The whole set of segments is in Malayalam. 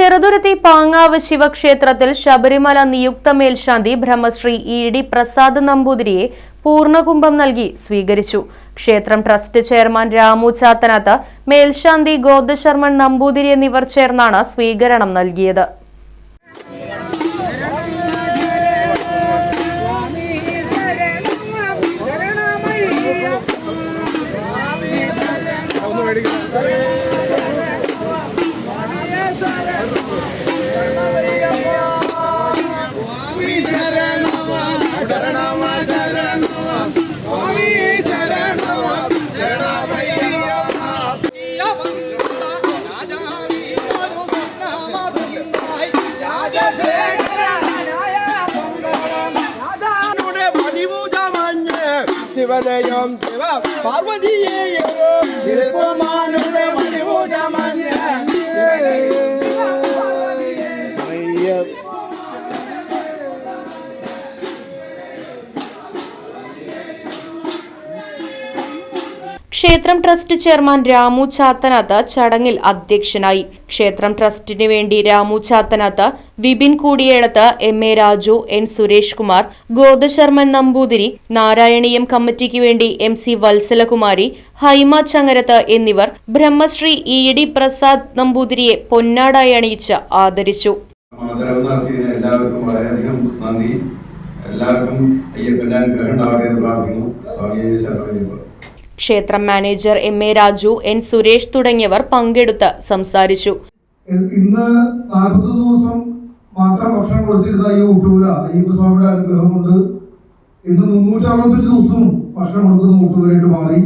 ചെറുതുരുത്തി പാങ്ങാവ് ശിവക്ഷേത്രത്തിൽ ശബരിമല നിയുക്ത മേൽശാന്തി ബ്രഹ്മശ്രീ ഇ ഡി പ്രസാദ് നമ്പൂതിരിയെ പൂർണകുംഭം നൽകി സ്വീകരിച്ചു. ക്ഷേത്രം ട്രസ്റ്റ് ചെയർമാൻ രാമു ചാത്തനാത്ത് മേൽശാന്തി ഗോദശർമ്മൻ നമ്പൂതിരി എന്നിവർ ചേർന്നാണ് സ്വീകരണം നൽകിയത്. శివనయం దేవ పార్వతీయేయం ക്ഷേത്രം ട്രസ്റ്റ് ചെയർമാൻ രാമു ചാത്തനാഥ ചടങ്ങിൽ അധ്യക്ഷനായി. ക്ഷേത്രം ട്രസ്റ്റിനു വേണ്ടി Ramu ചാത്തനാഥ Vipin Koodiyedath M A Raju N Suresh Kumar ഗോദശർമ്മൻ Namboothiri Narayaneeyam കമ്മിറ്റിക്ക് വേണ്ടി എം സി വത്സലകുമാരി ഹൈമ ചങ്ങരത്ത് എന്നിവർ ബ്രഹ്മശ്രീ ഇ ഡി പ്രസാദ് നമ്പൂതിരിയെ പൊന്നാടായി അണിയിച്ച് ആദരിച്ചു. എല്ലാവർക്കും വളരെയധികം നന്ദി. ഉണ്ടാവട്ടെ എന്ന് പ്രാർത്ഥിക്കുന്നു. സ്വാമിയെ ശരണമയ്യപ്പ ക്ഷേത്രം manager M A Raju N Suresh തുടങ്ങിയവർ പങ്കെടുത്ത് സംസാരിച്ചു. ഇന്ന് നാൽപ്പത്തൊന്ന് ദിവസം മാത്രം ഭക്ഷണം കൊടുത്തിരുന്ന ഈ ഊട്ടൂര അയ്യപ്പസ്വാമിയുടെ അനുഗ്രഹം കൊണ്ട് ഇന്ന് മുന്നൂറ്ററുപത്തഞ്ച് ദിവസവും ഭക്ഷണം കൊടുക്കുന്ന ഊട്ടൂരായിട്ട് മാറി.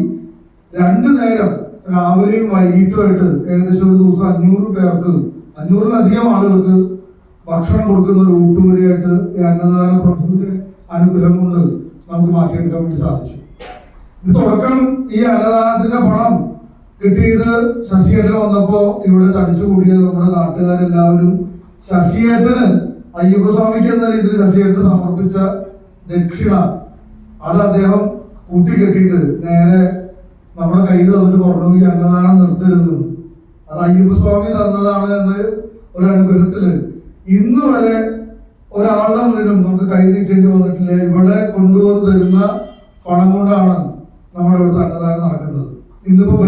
രണ്ടു നേരം രാവിലെയും വൈകിട്ടുമായിട്ട് ഏകദേശം ഒരു ദിവസം അഞ്ഞൂറ് പേർക്ക് അഞ്ഞൂറിലധികം ആളുകൾക്ക് ഭക്ഷണം കൊടുക്കുന്ന ഒരു ഊട്ടൂരായിട്ട് ഈ അന്നദാന പ്രഭുവിന്റെ അനുഗ്രഹം കൊണ്ട് നമുക്ക് മാറ്റിയെടുക്കാൻ വേണ്ടി സാധിച്ചു. തുടക്കം ഈ അന്നദാനത്തിന്റെ പണം കിട്ടിയത് ശശിയേട്ടൻ വന്നപ്പോ ഇവിടെ തടിച്ചു കൂടിയത് നമ്മുടെ നാട്ടുകാരെല്ലാവരും. ശശിയേട്ടന് അയ്യപ്പസ്വാമിക്ക് എന്ന രീതിയിൽ ശശിയേട്ടൻ സമർപ്പിച്ച ദക്ഷിണ അത് അദ്ദേഹം കൂട്ടിക്കെട്ടിയിട്ട് നേരെ നമ്മുടെ കയ്യിൽ തന്നിട്ട് പറഞ്ഞു ഈ അന്നദാനം നിർത്തരുത്. അത് അയ്യപ്പസ്വാമി തന്നതാണ് എന്ന് ഒരു അനുഗ്രഹത്തിൽ ഇന്ന് വരെ ഒരാളുടെ മുന്നിലും നമുക്ക് കൈ നീട്ടേണ്ടി വന്നിട്ടില്ല. ഇവിടെ കൊണ്ടുവന്ന്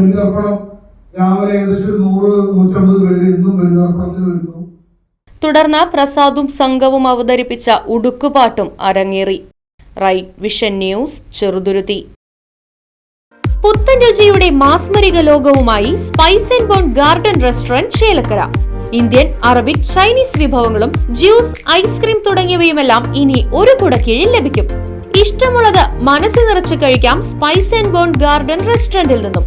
ബലിതർപ്പണം രാവിലെ ഏകദേശം ഒരു നൂറ് നൂറ്റമ്പത് പേര് ഇന്നും ബലിതർപ്പണത്തിന് വരുന്നു. തുടർന്ന് പ്രസാദും സംഘവും അവതരിപ്പിച്ച ഉടുക്കുപാട്ടും അരങ്ങേറി. Right Vision News Cheruthuruthy. പുത്തൻ രുചിയുടെ മാസ്മരിക ലോകവുമായി Spice and Bone Garden Restaurant Chelakkara Indian Arabic Chinese വിഭവങ്ങളും ജ്യൂസ് ഐസ്ക്രീം തുടങ്ങിയവയുമെല്ലാം ഇനി ഒരു കുടക്കീഴിൽ ലഭിക്കും. ഇഷ്ടമുള്ളത് മനസ്സ് നിറച്ച് കഴിക്കാം സ്പൈസ് ആൻഡ് ബോൺ ഗാർഡൻ റെസ്റ്റോറന്റിൽ നിന്നും.